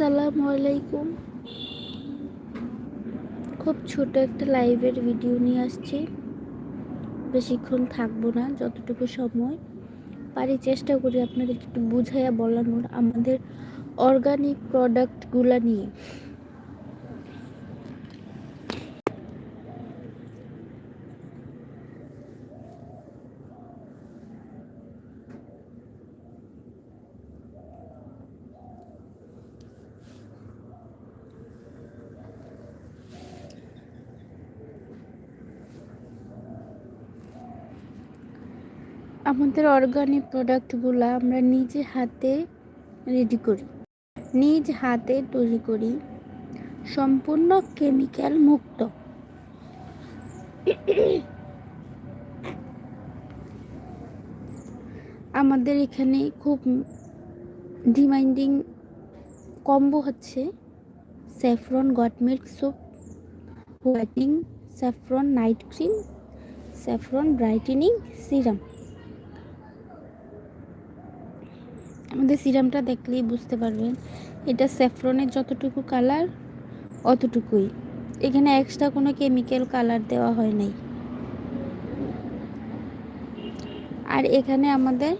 আসসালামু আলাইকুম। খুব ছোট একটা লাইভের ভিডিও নিয়ে আসছি। বেশিক্ষণ থাকব না, যতটুকু সময় পারি চেষ্টা করি আপনাদের একটু বুঝাইয়া বলানোর। আমাদের অর্গানিক প্রোডাক্টগুলো নিয়ে। আমাদের অর্গানিক প্রোডাক্টগুলো আমরা নিজে হাতে রেডি করি। নিজ হাতে তৈরি করি। সম্পূর্ণ কেমিক্যাল মুক্ত। আমাদের এখানে খুব ডিমান্ডিং কম্বো হচ্ছে saffron goat milk soap whitening saffron night cream saffron brightening serum আমাদের সিরামটা দেখলেই বুঝতে পারবেন। এটা স্যাফরনের যতটুকু কালার, অতটুকুই। এখানে এক্সট্রা কোনো কেমিক্যাল কালার দেওয়া হয় নাই। আর এখানে আমাদের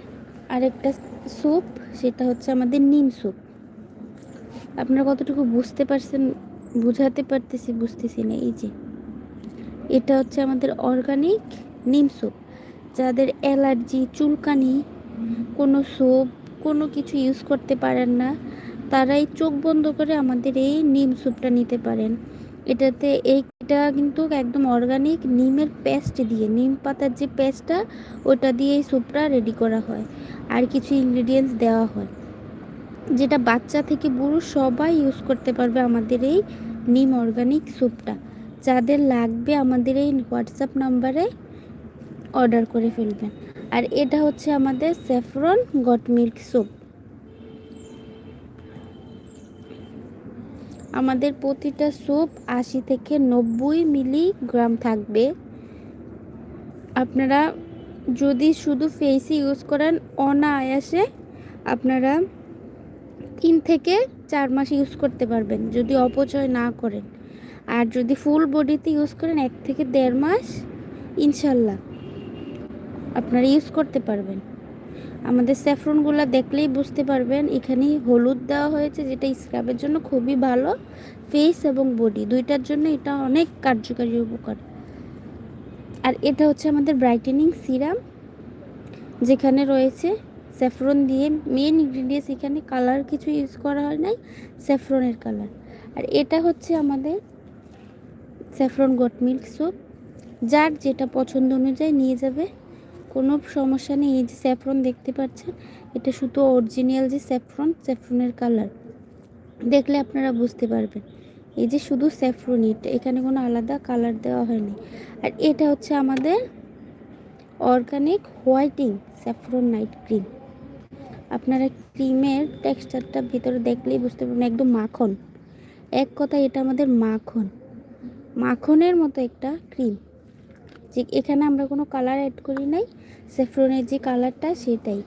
আরেকটা স্যুপ সেটা হচ্ছে আমাদের নিম স্যুপ আপনারা কতটুকু বুঝতে পারছেন, বুঝাতে পারতেছি, বুঝতেছি না, এই যে। এটা হচ্ছে আমাদের অর্গানিক নিম স্যুপ যাদের অ্যালার্জি, চুলকানি, কোনো স্যুপ কোনো কিছু ইউজ করতে পারেন না। তারাই চোখ বন্ধ করে আমাদের এই নিম স্যুপটা নিতে পারেন। এটাতে এই এটা কিন্তু একদম অর্গানিক নিমের পেস্ট দিয়ে, নিম পাতার যে পেস্টটা ওটা দিয়ে এই স্যুপটা রেডি করা হয়। আর কিছু ইনগ্রিডিয়েন্টস দেওয়া হয়। যেটা বাচ্চা থেকে বুড়ো সবাই ইউজ করতে পারবে আমাদের এই নিম অর্গানিক স্যুপটা যাদের লাগবে আমাদের এই হোয়াটসঅ্যাপ নাম্বারে অর্ডার করে ফেলবেন। আর এটা হচ্ছে আমাদের স্যাফরন গট মিল্ক স্যুপ আমাদের প্রতিটা স্যুপ আশি থেকে নব্বই মিলিগ্রাম থাকবে। আপনারা যদি শুধু ফেসে ইউজ করেন, অনায়াসে আপনারা তিন থেকে চার মাস ইউজ করতে পারবেন, যদি অপচয় না করেন। আর যদি ফুল বডিতে ইউজ করেন, এক থেকে দেড় মাস, ইনশাল্লাহ। আপনারা ইউজ করতে পারবেন। আমাদের স্যাফরনগুলো দেখলেই বুঝতে পারবেন এখানে হলুদ দেওয়া হয়েছে, যেটা স্ক্রাবের জন্য খুবই ভালো। ফেস এবং বডি দুইটার জন্য এটা অনেক কার্যকারী উপকার। আর এটা হচ্ছে আমাদের ব্রাইটেনিং সিরাম যেখানে রয়েছে স্যাফরন দিয়ে মেন ইনগ্রিডিয়েন্টস এখানে কালার কিছু ইউজ করা হয় নাই স্যাফরনের কালার আর এটা হচ্ছে আমাদের স্যাফরন গট মিল্ক স্যুপ যার যেটা পছন্দ অনুযায়ী নিয়ে যাবে। কোনো সমস্যা নেই। এই যে স্যাফরন দেখতে পাচ্ছেন, এটা শুধু অরিজিনাল যে স্যাফরন, স্যাফরনের কালার দেখলে আপনারা বুঝতে পারবেন। এই যে শুধু স্যাফরন এটা এখানে কোনো আলাদা কালার দেওয়া হয়নি। আর এটা হচ্ছে আমাদের organic whitening saffron night cream আপনারা ক্রিমের টেক্সচারটা ভিতরে দেখলেই বুঝতে পারবেন, একদম মাখন। এক কথা এটা আমাদের মাখন। মাখনের মতো একটা ক্রিম যে এখানে আমরা কোনো কালার অ্যাড করি নাই সেফ্রনের যে কালারটা সেটাই।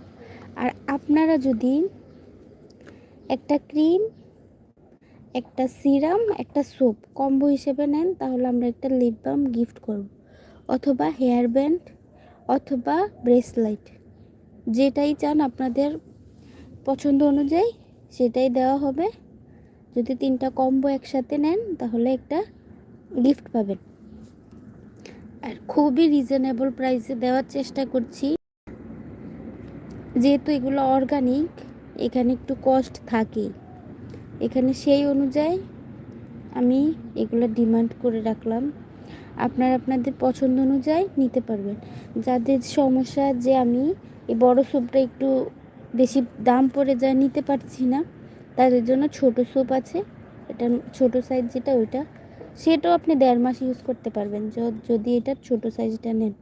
আর আপনারা যদি একটা ক্রিম একটা সিরাম একটা সোপ কম্বো হিসেবে নেন, তাহলে আমরা একটা লিপ বাম গিফট করব। অথবা হেয়ার ব্যান্ড অথবা ব্রেসলাইট যেটাই চান আপনাদের পছন্দ অনুযায়ী সেটাই দেওয়া হবে। যদি তিনটা কম্বো একসাথে নেন, তাহলে একটা গিফট পাবেন। আর খুবই রিজনেবল প্রাইসে দেওয়ার চেষ্টা করছি। যেহেতু এগুলো অর্গানিক এখানে একটু কস্ট থাকে। এখানে সেই অনুযায়ী আমি এগুলো ডিমান্ড করে রাখলাম। আপনারা আপনাদের পছন্দ অনুযায়ী নিতে পারবেন। যাদের সমস্যা যে আমি এই বড় স্যুপটা একটু বেশি দাম পড়ে যায় নিতে পারছি না, তাদের জন্য ছোট স্যুপ আছে। এটা ছোট সাইজ যেটা, ওইটা সেটাও আপনি দেড় মাস ইউজ করতে পারবেন যদি এটা ছোট সাইজটা নেন।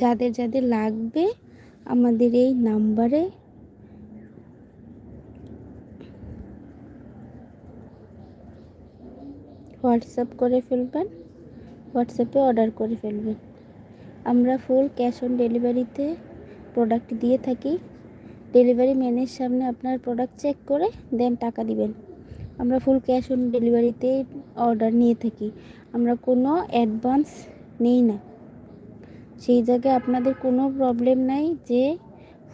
যাদের যাদের লাগবে, আমাদের এই নাম্বারে হোয়াটসঅ্যাপ করে ফেলবেন হোয়াটসঅ্যাপে অর্ডার করে ফেলবেন। আমরা ফুল ক্যাশ অন ডেলিভারিতে প্রোডাক্ট দিয়ে থাকি। ডেলিভারি ম্যানের সামনে আপনার প্রোডাক্ট চেক করে দেন টাকা দিবেন। আমরা ফুল ক্যাশ অন ডেলিভারিতে অর্ডার নিয়ে থাকি। আমরা কোনো অ্যাডভান্স নেই না। সেই জায়গায় আপনাদের কোনো প্রবলেম নাই যে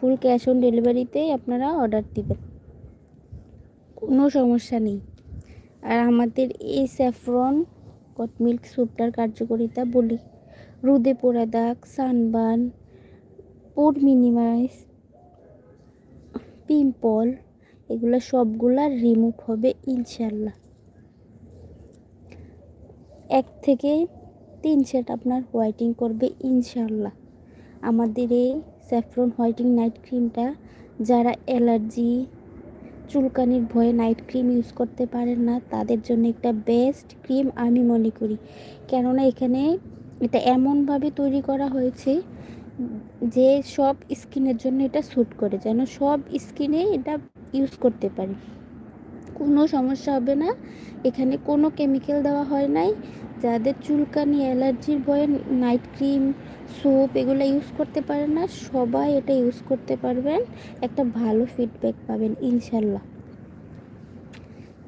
ফুল ক্যাশ অন ডেলিভারিতেই আপনারা অর্ডার দিবেন। কোনো সমস্যা নেই। আর আমাদের এই স্যাফরন কট মিল্ক স্যুপটার কার্যকারিতা বলি। রোদে পোড়া দাগ সানবার্ন পোর মিনিমাইজ পিম্পল, এগুলো সবগুলা রিমুভ হবে ইনশাল্লাহ এক থেকে তিন সেট আপনার হোয়াইটিং করবে ইনশাল্লাহ আমাদের এই স্যাফরন হোয়াইটিং নাইট ক্রিমটা যারা অ্যালার্জি চুলকানির ভয়ে নাইট ক্রিম ইউজ করতে পারেন না, তাদের জন্য একটা বেস্ট ক্রিম আমি মনে করি। কেননা এখানে এটা এমনভাবে তৈরি করা হয়েছে যে সব স্কিনের জন্য এটা স্যুট করে, যেন সব স্কিনে এটা ইউজ করতে পারি। কোনো সমস্যা হবে না। এখানে কোনো কেমিক্যাল দেওয়া হয় নাই। যাদের চুলকানি, অ্যালার্জির ভয়ে নাইট ক্রিম সোপ এগুলো ইউজ করতে পারে না, সবাই এটা ইউজ করতে পারবেন। একটা ভালো ফিডব্যাক পাবেন, ইনশাল্লাহ।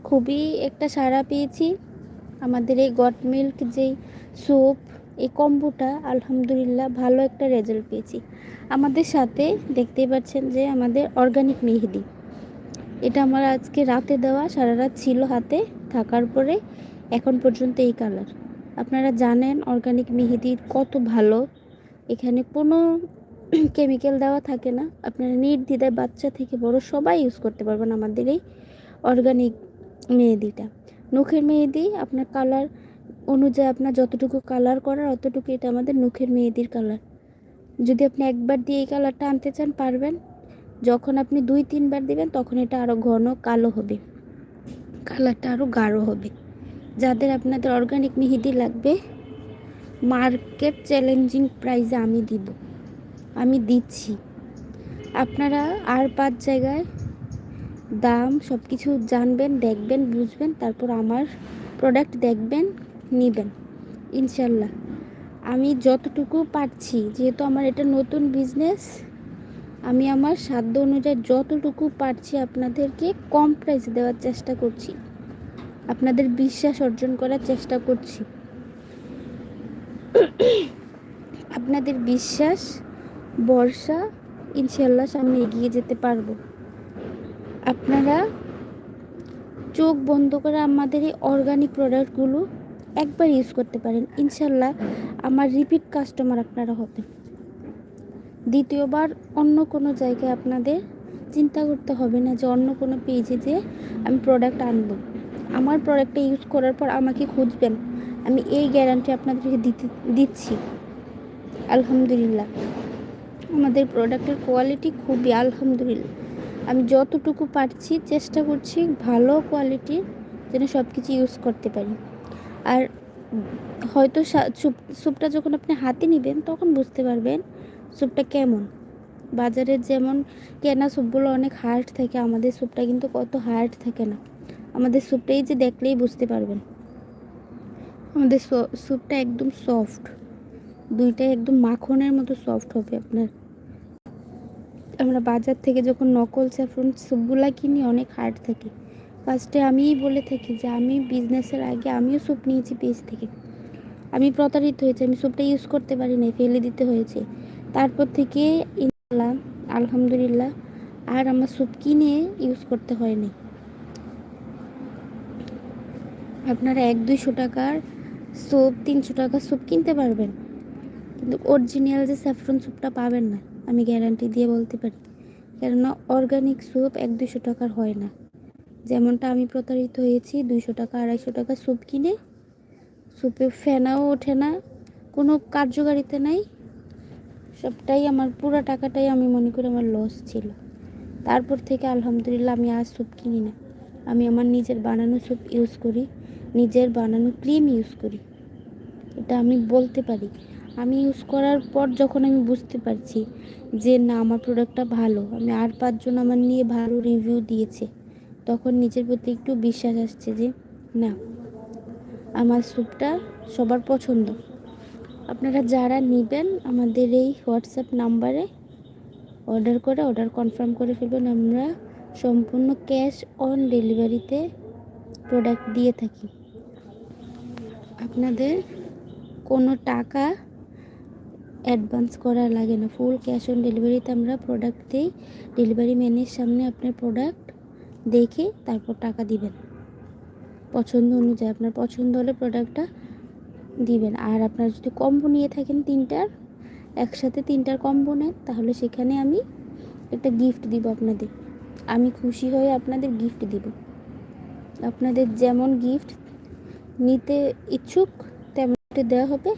খুবই একটা সাড়া পেয়েছি। আমাদের এই গট মিল্ক যেই সোপ এই কম্বোটা আলহামদুলিল্লাহ ভালো একটা রেজাল্ট পেয়েছি। আমাদের সাথে দেখতেই পাচ্ছেন যে আমাদের অর্গানিক মেহেদি। এটা আমার আজকে রাতে দেওয়া, সারা রাত ছিল হাতে, থাকার পরে এখন পর্যন্ত এই কালার আপনারা জানেন অর্গানিক মেহেদির কত ভালো। এখানে কোনো কেমিক্যাল দেওয়া থাকে না। আপনারা নির্দ্বিধায় বাচ্চা থেকে বড় সবাই ইউজ করতে পারবেন আমাদের এই অর্গানিক মেহেদিটা। নখের মেহেদি, আপনার কালার অনুযায়ী আপনার যতটুকু কালার করার, অতটুকু এটা আমাদের নখের মেহেদির কালার যদি আপনি একবার দিয়ে এই কালারটা আনতে চান, পারবেন। যখন আপনি দুই, তিনবার দিবেন, তখন এটা আরও ঘন কালো হবে। কালারটা আরও গাঢ় হবে। যাদের আপনাদের অর্গানিক মেহেদি লাগবে মার্কেট চ্যালেঞ্জিং প্রাইজে আমি দিব। আমি দিচ্ছি। আপনারা আর পাঁচ জায়গায় দাম সব কিছু জানবেন, দেখবেন, বুঝবেন, তারপর আমার প্রোডাক্ট দেখবেন নেবেন, ইনশাল্লাহ। আমি যতটুকু পারছি, যেহেতু আমার এটা নতুন বিজনেস আমি আমার সাধ্য অনুযায়ী যতটুকু পারছি আপনাদেরকে কম প্রাইস দেওয়ার চেষ্টা করছি। আপনাদের বিশ্বাস অর্জন করার চেষ্টা করছি। আপনাদের বিশ্বাস বর্ষা ইনশাল্লাহ সামনে এগিয়ে যেতে পারব। আপনারা চোখ বন্ধ করে আমাদের এই অর্গানিক প্রোডাক্টগুলো একবার ইউজ করতে পারেন। ইনশাল্লাহ আমার রিপিট কাস্টমার আপনারা হবেন। দ্বিতীয়বার অন্য কোনো জায়গায় আপনাদের চিন্তা করতে হবে না যে অন্য কোনো পেজে যে আমি প্রোডাক্ট আনব। আমার প্রোডাক্টটা ইউজ করার পর আমাকে খুঁজবেন। আমি এই গ্যারান্টি আপনাদেরকে দিতে, দিচ্ছি। আলহামদুলিল্লাহ। আমাদের প্রোডাক্টের কোয়ালিটি খুবই আলহামদুলিল্লাহ। আমি যতটুকু পারছি চেষ্টা করছি ভালো কোয়ালিটির যেন সব কিছু ইউজ করতে পারি। হয়তো স্যুপ স্যুপটা যখন আপনি হাতে নেবেন, তখন বুঝতে পারবেন স্যুপটা কেমন। বাজারের যেমন কেনা স্যুপগুলো অনেক হার্ড থাকে, আমাদের স্যুপটা কিন্তু কত হার্ড থাকে না। আমাদের স্যুপটাই যে দেখলেই বুঝতে পারবেন। আমাদের স্যুপটা একদম সফট দুইটাই একদম মাখনের মতো সফট হবে আপনার। আমরা বাজার থেকে যখন নকল স্যাফরন স্যুপগুলা কিনি, অনেক হার্ড থাকে। ফার্স্টে আমিই বলে থাকি যে আমি বিজনেসের আগে আমিও স্যুপ নিয়েছি পেজ থেকে। আমি প্রতারিত হয়েছি, আমি স্যুপটা ইউজ করতে পারি নাই, ফেলে দিতে হয়েছে। তারপর থেকে ইনশাল্লাহ আলহামদুলিল্লাহ, আর আমার স্যুপ কিনে ইউজ করতে হয়নি। আপনারা এক দুইশো টাকার স্যুপ তিনশো টাকার স্যুপ কিনতে পারবেন। কিন্তু অরিজিনাল যে স্যাফরন স্যুপটা পাবেন না, আমি গ্যারান্টি দিয়ে বলতে পারি। কেননা অর্গানিক স্যুপ এক দুশো টাকার হয় না। যেমনটা আমি প্রতারিত হয়েছি, দুইশো টাকা, আড়াইশো টাকা স্যুপ কিনে। স্যুপে ফেনাও ওঠে না, কোনো কার্যকারিতা নাই। সবটাই আমার, পুরো টাকাটাই আমি মনে করি আমার লস ছিল। তারপর থেকে আলহামদুলিল্লাহ আমি আর স্যুপ কিনি না। আমি আমার নিজের বানানো স্যুপ ইউজ করি, নিজের বানানো ক্রিম ইউজ করি। এটা আমি বলতে পারি। আমি ইউজ করার পর যখন আমি বুঝতে পারছি যে না, আমার প্রোডাক্টটা ভালো, আমি আর পাঁচজন আমার নিয়ে ভালো রিভিউ দিয়েছে। তখন নিজের প্রতি একটু বিশ্বাস আসছে যে, না, আমার স্যুপটা সবার পছন্দ। আপনারা যারা নেবেন আমাদের এই হোয়াটসঅ্যাপ নাম্বারে অর্ডার করে, অর্ডার কনফার্ম করে ফেলবেন। আমরা সম্পূর্ণ ক্যাশ অন ডেলিভারিতে প্রোডাক্ট দিয়ে থাকি। আপনাদের কোনো টাকা অ্যাডভান্স করা লাগে না। ফুল ক্যাশ অন ডেলিভারিতে আমরা প্রোডাক্ট দিই। ডেলিভারি ম্যানের সামনে আপনার প্রোডাক্ট দেখে তারপর টাকা দিবেন। পছন্দ অনুযায়ী আপনার পছন্দ হলে প্রোডাক্টটা দিবেন। আর আপনার যদি কম্বো নিয়ে থাকেন তিনটার, একসাথে তিনটার কম্বো নেন, তাহলে সেখানে আমি একটা গিফট দিব আপনাদের। আমি খুশি হয়ে আপনাদের গিফট দিব। আপনাদের যেমন গিফট নিতে ইচ্ছুক, তেমন দেওয়া হবে।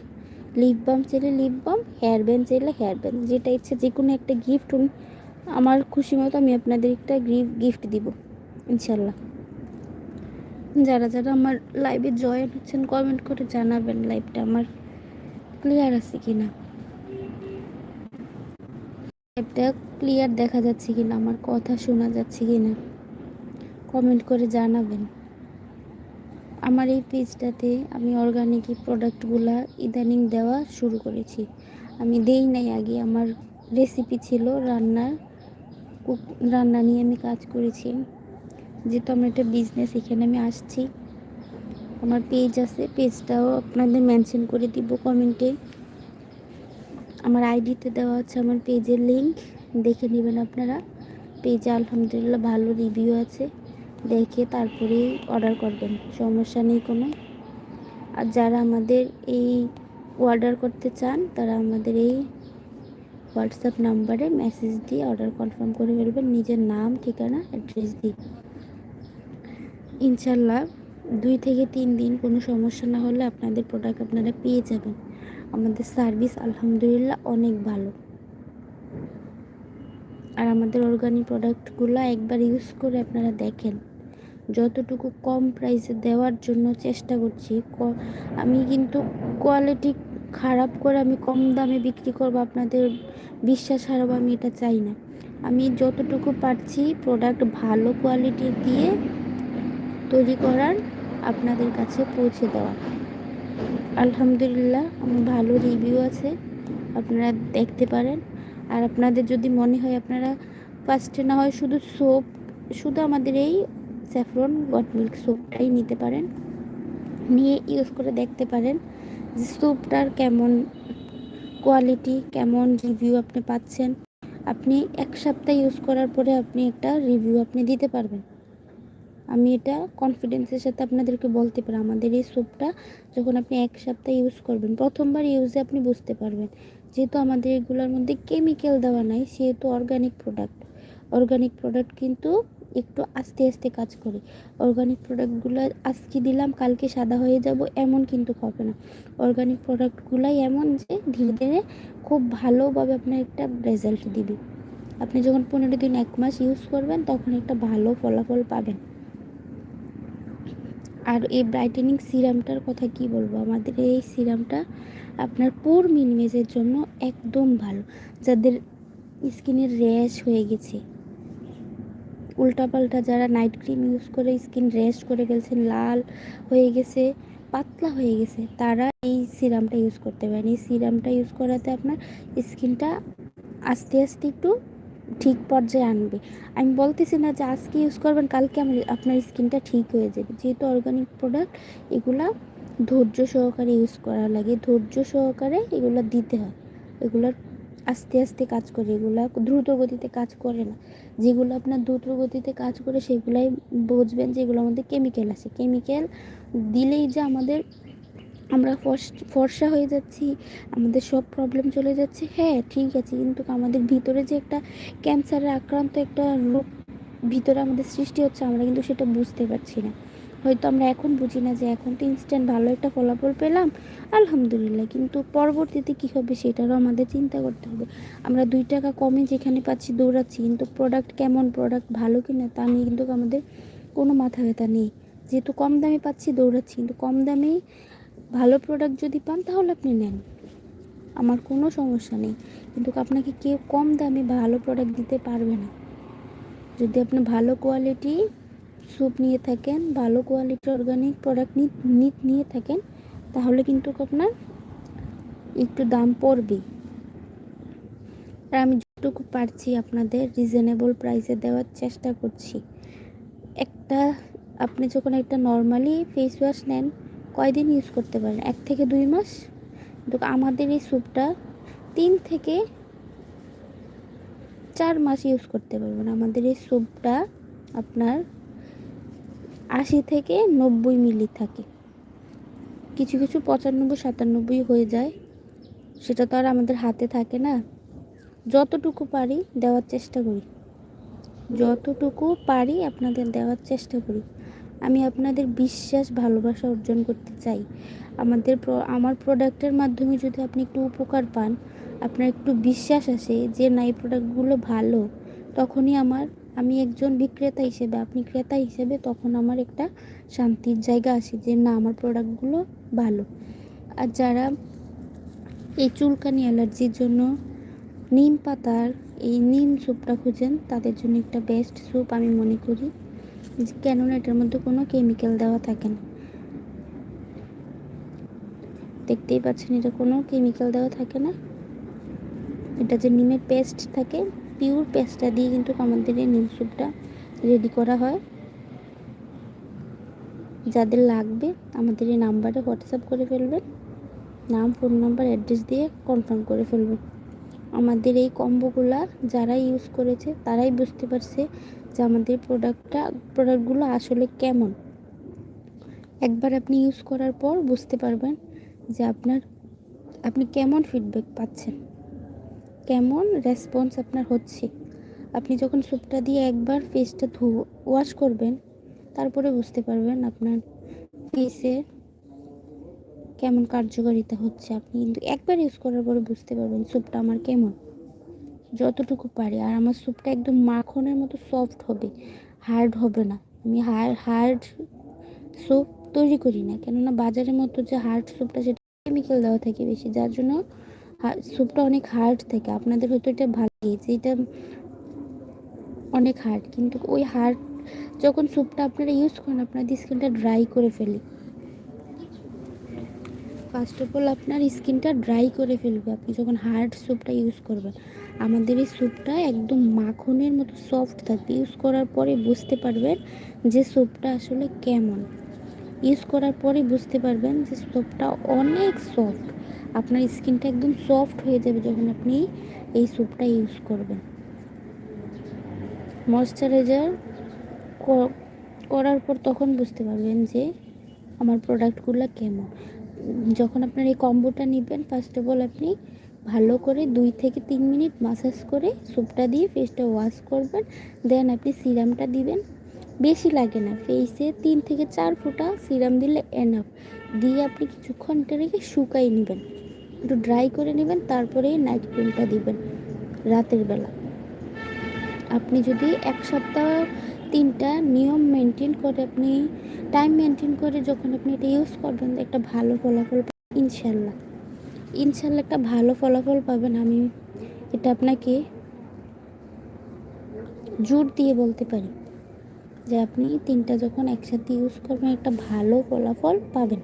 লিপ বাম চাইলে লিপ বাম হেয়ার ব্যান্ড চাইলে হেয়ার ব্যান্ড যেটা ইচ্ছে যে কোনো একটা গিফট আমার খুশি মতো আমি আপনাদের একটা গিফট দিব। ইনশাল্লাহ। যারা যারা আমার লাইভে জয়েন হচ্ছেন কমেন্ট করে জানাবেন লাইভটা আমার ক্লিয়ার আছে কি না লাইভটা ক্লিয়ার দেখা যাচ্ছে কি না আমার কথা শোনা যাচ্ছে কি না কমেন্ট করে জানাবেন। আমার এই পেজটাতে আমি অর্গানিক প্রোডাক্টগুলো ইদানিং দেওয়া শুরু করেছি। আমি দেই নাই আগে, আমার রেসিপি ছিল রান্নার রান্না নিয়ে আমি কাজ করেছি। যেহেতু আমার একটা বিজনেস এখানে আমি আসছি। আমার পেজ আছে পেজটাও আপনাদের মেনশন করে দিব কমেন্টে আমার আইডিতে দেওয়া হচ্ছে আমার পেজের লিঙ্ক দেখে নেবেন আপনারা। পেজে আলহামদুলিল্লাহ ভালো রিভিউ আছে, দেখে তারপরে অর্ডার করবেন, সমস্যা নেই কোনো। আর যারা আমাদের এই অর্ডার করতে চান, তারা আমাদের এই হোয়াটসঅ্যাপ নাম্বারে মেসেজ দিয়ে অর্ডার কনফার্ম করে ফেলবেন, নিজের নাম, ঠিকানা অ্যাড্রেস দিয়ে। ইনশাল্লাহ দুই থেকে তিন দিন কোনো সমস্যা না হলে আপনাদের প্রোডাক্ট আপনারা পেয়ে যাবেন। আমাদের সার্ভিস আলহামদুলিল্লাহ অনেক ভালো। আর আমাদের অর্গানিক প্রোডাক্টগুলো একবার ইউজ করে আপনারা দেখেন। যতটুকু কম প্রাইসে দেওয়ার জন্য চেষ্টা করছি আমি কিন্তু কোয়ালিটি খারাপ করে আমি কম দামে বিক্রি করব, আপনাদের বিশ্বাস হারাবো, আমি এটা চাই না। আমি যতটুকু পারছি প্রোডাক্ট ভালো কোয়ালিটি দিয়ে তৈরি করার আপনাদের কাছে পৌঁছে দেওয়া। আলহামদুলিল্লাহ, আমার ভালো রিভিউ আছে, আপনারা দেখতে পারেন। আর আপনাদের যদি মনে হয় আপনারা ফার্স্টে না হয় শুধু সোপ শুধু আমাদের এই স্যাফরন গট মিল্ক সোপটাই নিতে পারেন। নিয়ে ইউজ করে দেখতে পারেন যে সোপটার কেমন কোয়ালিটি কেমন রিভিউ আপনি পাচ্ছেন। আপনি এক সপ্তাহ ইউজ করার পরে আপনি একটা রিভিউ আপনি দিতে পারবেন। আমি এটা কনফিডেন্সের সাথে আপনাদেরকে বলতে পারি। আমাদের এই স্যুপটা যখন আপনি এক সপ্তাহ ইউজ করবেন, প্রথমবার ইউজে আপনি বুঝতে পারবেন। যেহেতু আমাদের এগুলোর মধ্যে কেমিক্যাল দেওয়া নাই, সেহেতু অর্গানিক প্রোডাক্ট অর্গানিক প্রোডাক্ট কিন্তু একটু আস্তে আস্তে কাজ করে। অর্গানিক প্রোডাক্টগুলো আজকে দিলাম, কালকে সাদা হয়ে যাব, এমন কিন্তু হবে না। অর্গানিক প্রোডাক্টগুলাই এমন যে ধীরে ধীরে খুব ভালোভাবে আপনার একটা রেজাল্ট দিবে। আপনি যখন পনেরো দিন, এক মাস ইউজ করবেন, তখন একটা ভালো ফলাফল পাবেন। আর এই ব্রাইটেনিং সিরামটার কথা কি বলব? আমাদের এই সিরামটা আপনার পোর মিনিমেজের জন্য একদম ভালো। যাদের স্কিনের র্যাশ হয়ে গেছে। উল্টাপাল্টা যারা নাইট ক্রিম ইউজ করে স্কিন র্যাশ করে গেছেন লাল হয়ে গেছে, পাতলা হয়ে গেছে, তারা এই সিরামটা ইউজ করতে পারেন এই সিরামটা ইউজ করাতে আপনার স্কিনটা আস্তে আস্তে একটু ঠিক পর্যায়ে আনবে। আমি বলতেছি না যে আজকে ইউজ করবেন, কালকে আমার আপনার স্কিনটা ঠিক হয়ে যাবে। যেহেতু অর্গানিক প্রোডাক্ট এগুলা ধৈর্য সহকারে ইউজ করা লাগে। ধৈর্য সহকারে এগুলো দিতে হয়। এগুলোর আস্তে আস্তে কাজ করে। এগুলো দ্রুত গতিতে কাজ করে না। যেগুলো আপনার দ্রুত গতিতে কাজ করে, সেগুলাই বুঝবেন যে এগুলোর মধ্যে কেমিক্যাল আছে। কেমিক্যাল দিলেই যে আমাদের আমরা ফর্সা হয়ে যাচ্ছি, আমাদের সব প্রবলেম চলে যাচ্ছে। হ্যাঁ ঠিক আছে, কিন্তু আমাদের ভিতরে যে একটা ক্যান্সারে আক্রান্ত একটা রোগ ভিতরে আমাদের সৃষ্টি হচ্ছে, আমরা কিন্তু সেটা বুঝতে পারছি না। হয়তো আমরা এখন বুঝি না যে এখন তো ইনস্ট্যান্ট ভালো একটা ফলাফল পেলাম, আলহামদুলিল্লাহ, কিন্তু পরবর্তীতে কী হবে সেটারও আমাদের চিন্তা করতে হবে। আমরা দুই টাকা কমে যেখানে পাচ্ছি দৌড়াচ্ছি, কিন্তু প্রোডাক্ট কেমন প্রোডাক্ট ভালো কি না তা নিয়ে কিন্তু আমাদের কোনো মাথা ব্যথা নেই। যেহেতু কম দামে পাচ্ছি, দৌড়াচ্ছি, কিন্তু কম দামেই ভালো প্রোডাক্ট যদি পান, তাহলে আপনি নেন। আমার কোনো সমস্যা নেই। কিন্তু আপনাকে কেউ কম দামে ভালো প্রোডাক্ট দিতে পারবে না। যদি আপনি ভালো কোয়ালিটি স্যুপ নিয়ে থাকেন, ভালো কোয়ালিটি অর্গানিক প্রোডাক্ট নিয়ে থাকেন, তাহলে কিন্তু আপনার একটু দাম পড়বে। আর আমি যতটুকু পারছি আপনাদের রিজনেবল প্রাইসে দেওয়ার চেষ্টা করছি। একটা, আপনি যখন একটা নর্মালি ফেস ওয়াশ নেন কয়দিন ইউজ করতে পারেন এক থেকে দুই মাস? কিন্তু আমাদের এই স্যুপটা তিন থেকে চার মাস ইউজ করতে পারবেন আমাদের এই স্যুপটা আপনার আশি থেকে নব্বই মিলি থাকে। কিছু কিছু পঁচানব্বই, সাতানব্বই হয়ে যায়। সেটা তো আর আমাদের হাতে থাকে না। যতটুকু পারি দেওয়ার চেষ্টা করি। যতটুকু পারি আপনাদের দেওয়ার চেষ্টা করি। আমি আপনাদের বিশ্বাস, ভালোবাসা অর্জন করতে চাই। আমাদের আমার প্রোডাক্টের মাধ্যমে যদি আপনি একটু উপকার পান, আপনার একটু বিশ্বাস আসে যে, না, এই প্রোডাক্টগুলো ভালো, তখনই আমার, আমি একজন বিক্রেতা হিসেবে, আপনি ক্রেতা হিসেবে তখন আমার একটা শান্তির জায়গা আসে যে, না, আমার প্রোডাক্টগুলো ভালো। আর যারা এই চুলকানি অ্যালার্জির জন্য নিম পাতার এই নিম স্যুপটা খুঁজেন, তাদের জন্য একটা বেস্ট স্যুপ আমি মনে করি। কেননা এটার মধ্যে কোনো কেমিক্যাল দেওয়া থাকে না? দেখতেই পাচ্ছেন, এটা কোনো কেমিক্যাল দেওয়া থাকে না। এটা যে নিমের পেস্ট থাকে পিওর পেস্টটা দিয়ে কিন্তু আমাদের এই নিম স্যুপটা রেডি করা হয়। যাদের লাগবে, আমাদের এই নাম্বারে হোয়াটসঅ্যাপ করে ফেলবেন। নাম ফোন নাম্বার অ্যাড্রেস দিয়ে কনফার্ম করে ফেলবেন। আমাদের এই কম্বোগুলা যারা ইউজ করেছে, তারাই বুঝতে পারছে যে আমাদের প্রোডাক্টটা প্রোডাক্টগুলো আসলে কেমন। একবার আপনি ইউজ করার পর বুঝতে পারবেন যে আপনার, আপনি কেমন ফিডব্যাক পাচ্ছেন। কেমন রেসপন্স আপনার হচ্ছে। আপনি যখন স্যুপটা দিয়ে একবার ফেসটা ধু ওয়াশ করবেন, তারপরে বুঝতে পারবেন আপনার ফেসে কেমন কার্যকারিতা হচ্ছে। আপনি কিন্তু একবার ইউজ করার পরে বুঝতে পারবেন স্যুপটা আমার কেমন। যতটুকু পারি। আর আমার স্যুপটা একদম মাখনের মতো সফট হবে হার্ড হবে না। আমি হার্ড হার্ড স্যুপ তৈরি করি না। কেননা বাজারের মতো যে হার্ড স্যুপটা সেটা কেমিক্যাল দেওয়া থাকে বেশি। যার জন্য স্যুপটা অনেক হার্ড থাকে। আপনাদের হয়তো এটা ভালো লেগেছে। এটা অনেক হার্ড কিন্তু ওই হার্ড যখন স্যুপটা আপনারা ইউজ করেন, আপনাদের স্কিনটা ড্রাই করে ফেলে। ফার্স্ট অফ অল আপনার স্কিনটা ড্রাই করে ফেলবে। আপনি যখন হার্ড স্যুপটা ইউজ করবেন, আমাদের এই স্যুপটা একদম মাখনের মতো সফট থাকবে ইউজ করার পরে বুঝতে পারবেন যে স্যুপটা আসলে কেমন। ইউজ করার পরে বুঝতে পারবেন যে স্যুপটা অনেক সফট আপনার স্কিনটা একদম সফট হয়ে যাবে যখন আপনি এই স্যুপটা ইউজ করবেন। ময়শ্চারাইজার করার পর তখন বুঝতে পারবেন যে আমার প্রোডাক্টগুলো কেমন। যখন আপনার এই কম্বোটা নেবেন ফার্স্ট অফ অল আপনি ভালো করে দুই থেকে তিন মিনিট মাসাজ করে স্যুপটা দিয়ে ফেসটা ওয়াশ করবেন দেন আপনি সিরামটা দিবেন। বেশি লাগে না ফেসে তিন থেকে চার ফোঁটা সিরাম দিলে এনাফ দিয়ে আপনি কিছুক্ষণ রেখে শুকাই নেবেন। একটু ড্রাই করে নেবেন তারপরে নাইট ক্রিমটা দিবেন রাতের বেলা। আপনি যদি এক সপ্তাহ তিনটা নিয়ম মেনটেন করে আপনি টাইম মেনটেন করে যখন আপনি এটা ইউজ করবেন, একটা ভালো ফলাফল ইনশাল্লাহ। ইনশাল্লাহ একটা ভালো ফলাফল পাবেন আমি এটা আপনাকে জোর দিয়ে বলতে পারি যে আপনি তিনটা যখন একসাথে ইউজ করবেন, একটা ভালো ফলাফল পাবেন,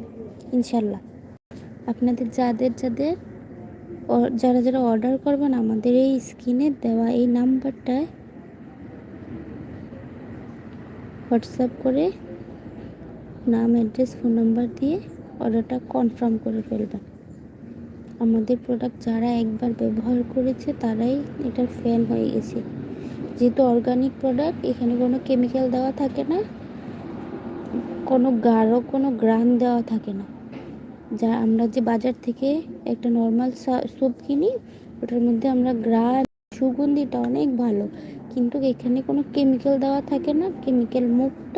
ইনশাল্লাহ। আপনাদের যাদের যাদের যারা যারা অর্ডার করবেন, আমাদের এই স্ক্রিনে দেওয়া এই নাম্বারটায় হোয়াটসঅ্যাপ করে নাম অ্যাড্রেস ফোন নাম্বার দিয়ে অর্ডারটা কনফার্ম করে ফেলবেন আমাদের প্রোডাক্ট যারা একবার ব্যবহার করেছে, তারাই এটার ফ্যান হয়ে গেছে। যেহেতু অর্গানিক প্রোডাক্ট এখানে কোনো কেমিক্যাল দেওয়া থাকে না, কোনো গাঢ়, কোনো গ্রান দেওয়া থাকে না। যা আমরা যে বাজার থেকে একটা নর্মাল স্যুপ কিনি, ওটার মধ্যে আমরা গ্রান সুগন্ধিটা অনেক ভালো। কিন্তু এখানে কোনো কেমিক্যাল দেওয়া থাকে না কেমিক্যাল মুক্ত।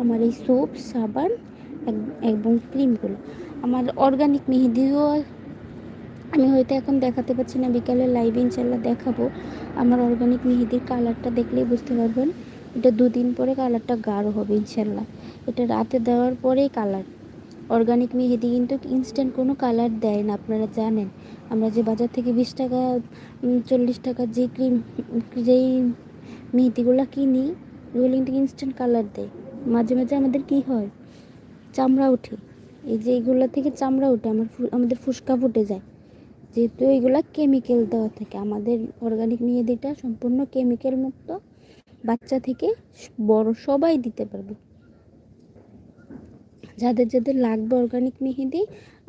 আমার এই সোপ সাবান এবং ক্রিমগুলো। আমার অর্গানিক মেহেদিও আমি হয়তো এখন দেখাতে পারছি না, বিকালে লাইভ ইনশাল্লাহ দেখাবো। আমার অর্গানিক মেহেদির কালারটা দেখলেই বুঝতে পারবেন, এটা দুদিন পরে কালারটা গাঢ় হবে ইনশাল্লাহ এটা রাতে দেওয়ার পরেই কালার অর্গানিক মেহেদি কিন্তু ইনস্ট্যান্ট কোনো কালার দেয় না, আপনারা জানেন। আমরা যে বাজার থেকে বিশ টাকা চল্লিশ টাকার যে ক্রিম যেই মেহেদিগুলো কিনি ওগুলো কিন্তু ইনস্ট্যান্ট কালার দেয়। মাঝে মাঝে আমাদের কি হয়? চামড়া ওঠে। এই যে এইগুলো থেকে চামড়া ওঠে, আমার আমাদের ফুসকা ফুটে যায়। যেহেতু এইগুলো কেমিক্যাল দেওয়া থাকে, আমাদের অর্গানিক মেহেদিটা সম্পূর্ণ কেমিক্যাল মুক্ত। বাচ্চা থেকে বড় সবাই দিতে পারবে। যাদের যাদের লাগবে অর্গানিক মেহেদি,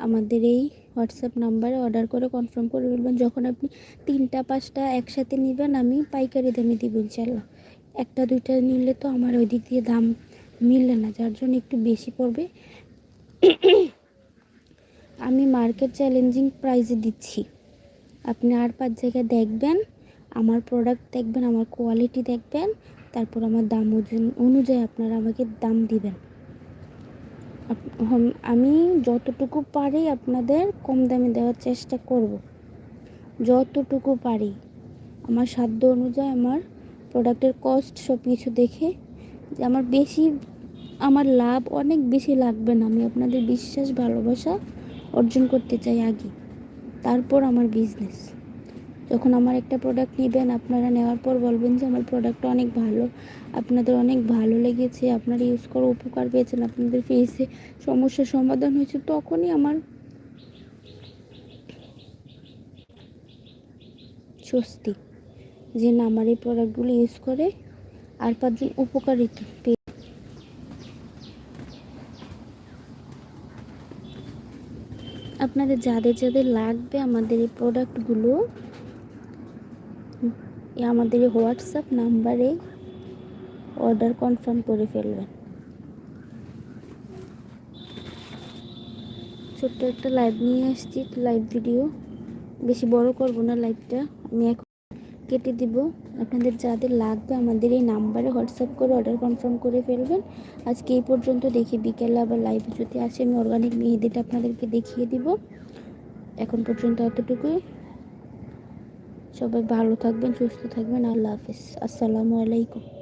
আমাদের এই হোয়াটসঅ্যাপ নাম্বারে অর্ডার করে কনফার্ম করে ফেলবেন যখন আপনি তিনটা, পাঁচটা একসাথে নেবেন, আমি পাইকারি দামে দিব ইনশাল্লাহ একটা, দুইটা নিলে তো আমার ওই দিক দিয়ে দাম মিললে না, যার জন্য একটু বেশি পড়বে। আমি মার্কেট চ্যালেঞ্জিং প্রাইসে দিচ্ছি। আপনি আর পাঁচ জায়গায় দেখবেন, আমার প্রোডাক্ট দেখবেন, আমার কোয়ালিটি দেখবেন, তারপর আমার দাম ওজন- অনুযায়ী আপনারা আমাকে দাম দিবেন। আমি যতটুকু পারি আপনাদের কম দামে দেওয়ার চেষ্টা করব। যতটুকু পারি। আমার সাধ্য অনুযায়ী আমার প্রোডাক্টের কস্ট সব কিছু দেখে, যে আমার বেশি আমার লাভ অনেক বেশি লাগবে না। আমি আপনাদের বিশ্বাস, ভালোবাসা অর্জন করতে চাই আগে। তারপর আমার বিজনেস যখন আমার একটা প্রোডাক্ট নেবেন, আপনারা নেওয়ার পর বলবেন যে আমার প্রোডাক্টটা অনেক ভালো, আপনাদের অনেক ভালো লেগেছে, আপনারা ইউজ করে উপকার পেয়েছেন, আপনাদের ফেসে সমস্যার সমাধান হয়েছে, তখনই আমার স্বস্তি যে না, আমার এই প্রোডাক্টগুলো ইউজ করে আর পাঁচজন উপকারিত। পেয়ে আপনাদের যাদের যাদের লাগবে আমাদের এই প্রোডাক্টগুলো আমাদের এই হোয়াটসঅ্যাপ নাম্বারে অর্ডার কনফার্ম করে ফেলবেন। ছোট্ট একটা লাইভ নিয়ে আসছি লাইভ ভিডিও বেশি বড় করব না লাইভটা আমি এখন কেটে দিব। আপনাদের যাদের লাগবে আমাদের এই নাম্বারে হোয়াটসঅ্যাপ করে অর্ডার কনফার্ম করে ফেলবেন। আজকে এই পর্যন্ত দেখি বিকেলে আবার লাইভ যদি আসে, আমি অর্গানিক মেহেদিটা আপনাদেরকে দেখিয়ে দিব। এখন পর্যন্ত অতটুকুই সবাই ভালো থাকবেন, সুস্থ থাকবেন। আল্লাহ হাফিজ। আসসালামু আলাইকুম।